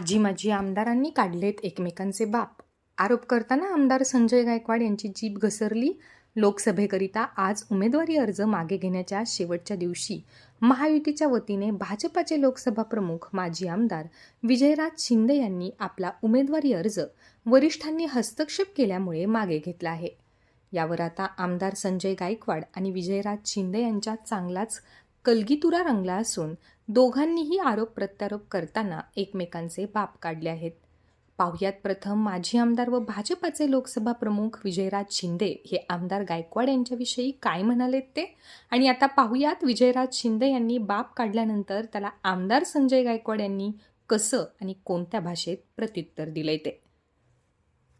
आजी माजी आमदारांनी काढलेत एकमेकांचे बाप. आरोप करताना आमदार संजय गायकवाड यांची जीभ घसरली. लोकसभेकरिता आज उमेदवारी अर्ज मागे घेण्याच्या शेवटच्या दिवशी महायुतीच्या वतीने भाजपाचे लोकसभा प्रमुख माजी आमदार विजयराज शिंदे यांनी आपला उमेदवारी अर्ज वरिष्ठांनी हस्तक्षेप केल्यामुळे मागे घेतला आहे. यावर आता आमदार संजय गायकवाड आणि विजयराज शिंदे यांच्यात चांगलाच कलगीतुरा रंगला असून दोघांनीही आरोप प्रत्यारोप करताना एकमेकांचे बाप काढले आहेत. पाहुयात प्रथम माजी आमदार व भाजपाचे लोकसभा प्रमुख विजयराज शिंदे हे आमदार गायकवाड यांच्याविषयी काय म्हणालेत ते? आणि आता पाहुयात विजयराज शिंदे यांनी बाप काढल्यानंतर त्याला आमदार संजय गायकवाड यांनी कसं आणि कोणत्या भाषेत प्रत्युत्तर दिलंय ते?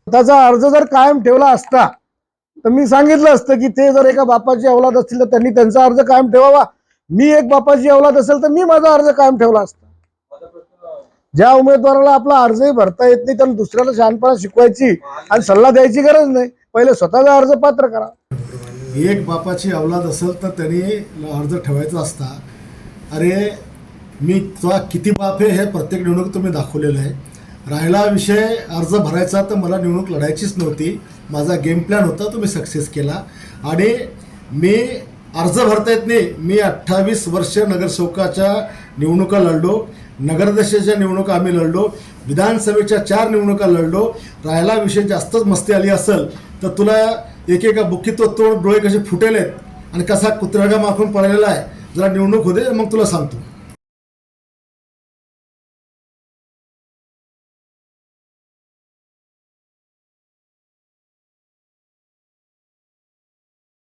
स्वतःचा अर्ज जर कायम ठेवला असता तर मी सांगितलं असतं की ते जर एका बापाची अवलाद असतील तर त्यांनी त्यांचा अर्ज कायम ठेवावा. मी एक बापाची अवलाद असेल तर मी माझा अर्ज कायम ठेवला असता. ज्या उमेदवाराला आपला अर्जही भरता येत नाही त्यांना दुसऱ्याला शहाणपणा शिकवायची आणि सल्ला द्यायची गरज नाही. पहिले स्वतःचा अर्ज पात्र करा. एक बापाची अवलाद असेल तर त्यांनी अर्ज ठेवायचा असता. अरे मी तुला किती बाप आहे हे प्रत्येक निवडणूक तुम्ही दाखवलेलं आहे. राहिला विषय अर्ज भरायचा तर मला निवडणूक लढायचीच नव्हती. माझा गेम प्लॅन होता तो मी सक्सेस केला. आणि मी अर्ज भरता येत नाही. मी अठ्ठावीस वर्ष नगरसेवकाच्या निवडणुका लढलो. नगराध्यक्षाच्या निवडणुका आम्ही लढलो. विधानसभेच्या चार निवडणुका लढलो. राहायला विषय जास्तच मस्ती आली असेल तर तुला एकेका बुक्की तोंड तोड डोळे कसे फुटेलेत? आणि कसा कुत्रागा माखून पडलेला आहे? जरा निवडणूक होते मग तुला सांगतो.